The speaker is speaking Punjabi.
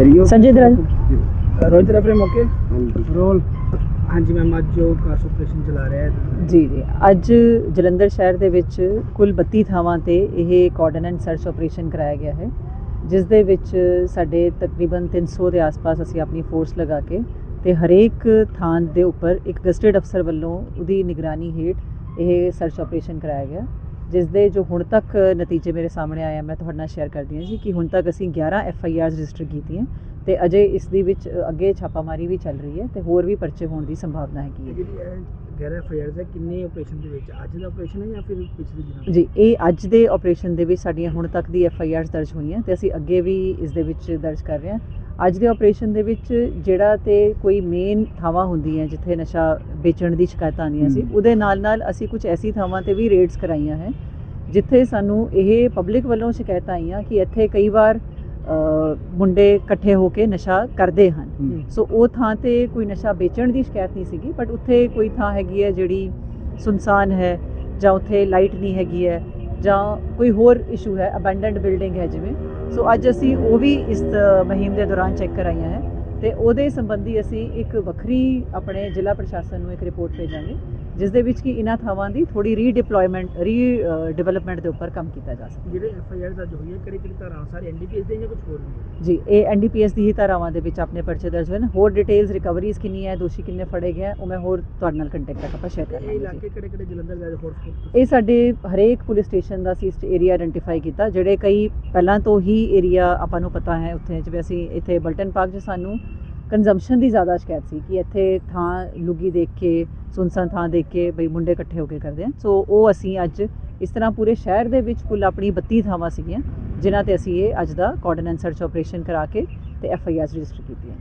ਸੰਜੇ ਦਰਾਜ। ਰੋਹਿਤ ਰਫਰੇ ਮੌਕੇ? ਹਾਂਜੀ। ਰੋਲ? ਹਾਂਜੀ ਮੈਮ ਅੱਜ ਜੋ ਕਾਸ ਆਪਰੇਸ਼ਨ ਚਲਾ ਰਿਹਾ ਹੈ। ਜੀ ਜੀ। ਅੱਜ ਜਲੰਧਰ ਸ਼ਹਿਰ ਦੇ ਵਿੱਚ ਕੁੱਲ 32 ਥਾਵਾਂ ਤੇ ਇਹ ਕਾਰਡਨ ਐਂਡ ਸਰਚ ਆਪਰੇਸ਼ਨ ਕਰਾਇਆ ਗਿਆ ਹੈ ਜਿਸ ਦੇ ਵਿੱਚ ਸਾਡੇ ਤਕਰੀਬਨ 300 ਦੇ ਆਸ-ਪਾਸ ਅਸੀਂ ਆਪਣੀ ਫੋਰਸ ਲਗਾ ਕੇ ਤੇ ਹਰੇਕ ਥਾਂ ਦੇ ਉੱਪਰ ਇੱਕ ਗਸਟਡ ਅਫਸਰ ਵੱਲੋਂ ਉਹਦੀ ਨਿਗਰਾਨੀ ਹੇਠ ਇਹ ਸਰਚ ਆਪਰੇਸ਼ਨ ਕਰਾਇਆ ਗਿਆ। ਜਿਸ ਦੇ ਜੋ ਹੁਣ ਤੱਕ ਨਤੀਜੇ ਮੇਰੇ ਸਾਹਮਣੇ ਆਏ ਆ ਮੈਂ ਤੁਹਾਡੇ ਨਾਲ ਸ਼ੇਅਰ ਕਰਦੀ ਹਾਂ ਜੀ ਕਿ ਹੁਣ ਤੱਕ ਅਸੀਂ 11 ਐਫ ਆਈ ਆਰਸ ਰਜਿਸਟਰ ਕੀਤੀਆਂ ਤੇ ਅਜੇ ਇਸ ਦੇ ਵਿੱਚ ਅੱਗੇ ਛਾਪਾਮਾਰੀ ਵੀ ਚੱਲ ਰਹੀ ਹੈ ਤੇ ਹੋਰ ਵੀ ਪਰਚੇ ਹੋਣ ਦੀ ਸੰਭਾਵਨਾ ਹੈਗੀ ਹੈ। ਜਿਹੜੀ ਇਹ ਗੈਰ ਅਫੇਅਰਸ ਹੈ ਕਿੰਨੇ ਆਪਰੇਸ਼ਨ ਦੇ ਵਿੱਚ? ਅੱਜ ਦਾ ਆਪਰੇਸ਼ਨ ਹੈ ਜਾਂ ਫਿਰ ਪਿਛਲੇ ਦਿਨਾਂ ਜੀ ਇਹ ਅੱਜ ਦੇ ਆਪਰੇਸ਼ਨ ਦੇ ਵਿੱਚ ਸਾਡੀਆਂ ਹੁਣ ਤੱਕ ਦੀ ਐਫ ਆਈ ਆਰਸ ਦਰਜ ਹੋਈਆਂ ਤੇ ਅਸੀਂ ਅੱਗੇ ਵੀ ਇਸ ਦੇ ਵਿੱਚ ਦਰਜ ਕਰ ਰਹੇ ਹਾਂ। ਅੱਜ ਦੇ ਆਪਰੇਸ਼ਨ ਦੇ ਵਿੱਚ ਜਿਹੜਾ ਤੇ ਕੋਈ ਮੇਨ ਥਾਵਾਂ ਹੁੰਦੀਆਂ ਜਿੱਥੇ ਨਸ਼ਾ ਵੇਚਣ ਦੀ ਸ਼ਿਕਾਇਤਾਂ ਆਉਂਦੀਆਂ ਸੀ। ਉਹਦੇ ਨਾਲ ਨਾਲ ਅਸੀਂ ਕੁਝ ਐਸੀ ਥਾਵਾਂ ਤੇ ਵੀ ਰੇਡਸ ਕਰਾਈਆਂ ਹੈ ਜਿੱਥੇ ਸਾਨੂੰ ਇਹ ਪਬਲਿਕ ਵੱਲੋਂ ਸ਼ਿਕਾਇਤਾਂ ਆਈਆਂ ਕਿ ਇੱਥੇ ਕਈ ਵਾਰ ਮੁੰਡੇ ਇਕੱਠੇ ਹੋ ਕੇ ਨਸ਼ਾ ਕਰਦੇ ਹਨ। ਸੋ ਉਹ ਥਾਂ ਤੇ ਕੋਈ ਨਸ਼ਾ ਵੇਚਣ ਦੀ ਸ਼ਿਕਾਇਤ ਨਹੀਂ ਸੀਗੀ ਬਟ ਉੱਥੇ ਕੋਈ ਥਾਂ ਹੈਗੀ ਹੈ ਜਿਹੜੀ ਸੁਨਸਾਨ ਹੈ ਜਾਂ ਉੱਥੇ ਲਾਈਟ ਨਹੀਂ ਹੈਗੀ ਹੈ ਜਾਂ ਕੋਈ ਹੋਰ ਇਸ਼ੂ ਹੈ ਅਬੈਂਡਨਡ ਬਿਲਡਿੰਗ ਹੈ ਜਿਵੇਂ ਸੋ ਅੱਜ ਅਸੀਂ ਉਹ ਵੀ ਇਸ ਅ, ਦੇ ਦੌਰਾਨ ਚੈੱਕ ਕਰਾਈਆਂ ਹੈ ਤੇ ਉਹਦੇ ਸੰਬੰਧੀ ਅਸੀਂ ਇੱਕ ਵੱਖਰੀ ਆਪਣੇ ਜ਼ਿਲ੍ਹਾ ਪ੍ਰਸ਼ਾਸਨ ਨੂੰ ਇੱਕ ਰਿਪੋਰਟ ਭੇਜਾਂਗੇ। ਜਿਸ ਦੇ ਵਿੱਚ ਕਿ ਇਹਨਾਂ ਥਾਵਾਂ ਦੀ ਥੋੜੀ ਰੀਡਿਪਲੋਇਮੈਂਟ ਰੀ ਡਿਵੈਲਪਮੈਂਟ ਦੇ ਉੱਪਰ ਕੰਮ ਕੀਤਾ ਜਾ ਸਕੇ। ਜਿਹੜੇ ਐਫ ਆਈ ਆਰ ਅੱਜ ਹੋਈ ਹੈ ਕਿਹੜੀ ਕਿਹੜੀ ਧਾਰਾ ਸਾਰੇ ਐਨਡੀਪੀਐਸ ਦੇ ਜਾਂ ਕੁਝ ਹੋਰ ਵੀ ਜੀ ਇਹ ਐਨਡੀਪੀਐਸ ਦੀ ਹੀ ਧਾਰਾਵਾਂ ਦੇ ਵਿੱਚ ਆਪਣੇ ਪਰਚੇ ਦਰਜ ਹੋਏ ਨੇ। ਹੋਰ ਡਿਟੇਲਸ ਰਿਕਵਰੀਜ਼ ਕਿੰਨੀ ਹੈ ਦੋਸ਼ੀ ਕਿੰਨੇ ਫੜੇ ਗਏ ਉਹ ਮੈਂ ਹੋਰ ਤੁਹਾਡੇ ਨਾਲ ਕੰਟੈਕਟ ਤੱਕ ਆਪਾਂ ਸ਼ੇਅਰ ਤੇ ਇਹ ਕਰਾਂਗੇ ਇਲਾਕੇ ਕਿਹੜੇ ਕਿਹੜੇ ਜਲੰਧਰ ਦੇ ਹੌਟਸਪੌਟ ਇਹ ਸਾਡੇ ਹਰੇਕ ਪੁਲਿਸ ਸਟੇਸ਼ਨ ਦਾ ਅਸੀਂ ਏਰੀਆ ਆਇਡੈਂਟੀਫਾਈ ਕੀਤਾ ਜਿਹੜੇ ਕਈ ਪਹਿਲਾਂ ਤੋਂ ਹੀ ਏਰੀਆ ਆਪਾਂ ਨੂੰ ਪਤਾ ਹੈ ਉੱਥੇ ਜਿਵੇਂ ਅਸੀਂ ਇੱਥੇ ਬਲਟਨ ਪਾਰਕ 'ਚ ਸਾਨੂੰ ਕੰਜ਼ੰਪਸ਼ਨ ਦੀ ਜ਼ਿਆਦਾ ਸ਼ਿਕਾਇਤ ਸੀ ਕਿ ਇੱਥੇ ਥਾਂ ਲੁੱਗੀ ਦੇਖ ਕੇ ਸੁਨਸਾਨ ਥਾਂ ਦੇਖ ਕੇ ਬਈ ਮੁੰਡੇ ਇਕੱਠੇ ਹੋ ਕੇ ਕਰਦੇ ਆ। ਸੋ ਉਹ ਅਸੀਂ ਅੱਜ ਇਸ ਤਰ੍ਹਾਂ ਪੂਰੇ ਸ਼ਹਿਰ ਦੇ ਵਿੱਚ ਕੁੱਲ ਆਪਣੀ 32 ਥਾਵਾਂ ਸੀਗੀਆਂ, ਜਿਨ੍ਹਾਂ ਤੇ ਅਸੀਂ ਇਹ ਅੱਜ ਦਾ ਕੋਆਰਡੀਨੇਟ ਸਰਚ ਆਪਰੇਸ਼ਨ ਕਰਾ ਕੇ ਤੇ ਐਫ ਆਈ ਆਰ ਰਜਿਸਟਰ ਕੀਤੀਆਂ